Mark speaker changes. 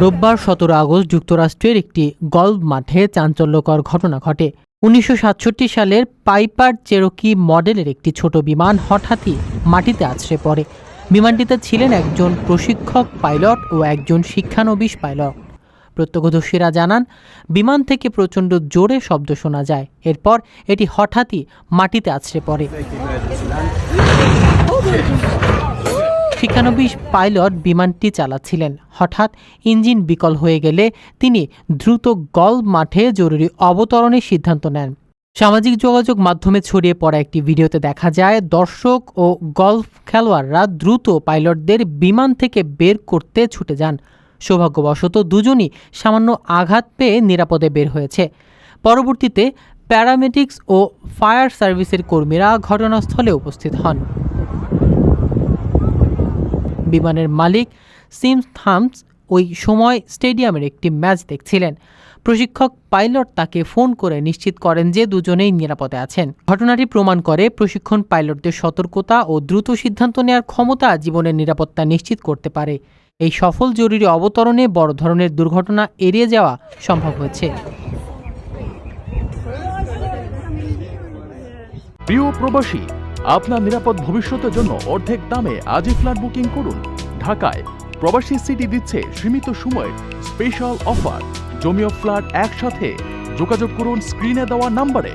Speaker 1: রোববার সতেরো আগস্ট যুক্তরাষ্ট্রের একটি গল্ফ মাঠে চাঞ্চল্যকর ঘটনা ঘটে। উনিশশো সাতষট্টি সালের পাইপার চেরোকি মডেলের একটি ছোট বিমান হঠাৎই মাটিতে আছড়ে পড়ে। বিমানটিতে ছিলেন একজন প্রশিক্ষক পাইলট ও একজন শিক্ষানবিশ পাইলট। প্রত্যক্ষদর্শীরা জানান, বিমান থেকে প্রচণ্ড জোরে শব্দ শোনা যায়। এরপর এটি হঠাৎই মাটিতে আছড়ে পড়ে। শিক্ষানবিশ পাইলট বিমানটি চালাচ্ছিলেন। হঠাৎ ইঞ্জিন বিকল হয়ে গেলে তিনি দ্রুত গল্ফ মাঠে জরুরি অবতরণের সিদ্ধান্ত নেন। সামাজিক যোগাযোগ মাধ্যমে ছড়িয়ে পড়া একটি ভিডিওতে দেখা যায়, দর্শক ও গলফ খেলোয়াড়রা দ্রুত পাইলটদের বিমান থেকে বের করতে ছুটে যান। সৌভাগ্যবশত দুজনই সামান্য আঘাত পেয়ে নিরাপদে বের হয়েছে। পরবর্তীতে প্যারামেডিক্স ও ফায়ার সার্ভিসের কর্মীরা ঘটনাস্থলে উপস্থিত হন। বিমানের মালিক সিমস থামস ওই সময় স্টেডিয়ামের একটি ম্যাচ দেখছিলেন। প্রশিক্ষক পাইলট তাকে ফোন করে নিশ্চিত করেন যে দুজনেই নিরাপদে আছেন। ঘটনাটি প্রমাণ করে প্রশিক্ষণ পাইলটদের সতর্কতা ও দ্রুত সিদ্ধান্ত নেওয়ার ক্ষমতা জীবনের নিরাপত্তা নিশ্চিত করতে পারে। এই সফল জরুরি অবতরণে বড় ধরনের দুর্ঘটনা এড়িয়ে যাওয়া সম্ভব হয়েছে।
Speaker 2: প্রিয় প্রবাসী, আপনার নিরাপদ ভবিষ্যতের জন্য অর্ধেক দামে আজই ফ্ল্যাট বুকিং করুন। ঢাকায় প্রবাসী সিটি দিচ্ছে সীমিত সময়ের স্পেশাল অফার। জমিও ফ্ল্যাট একসাথে। যোগাযোগ করুন স্ক্রিনে দেওয়া নাম্বারে।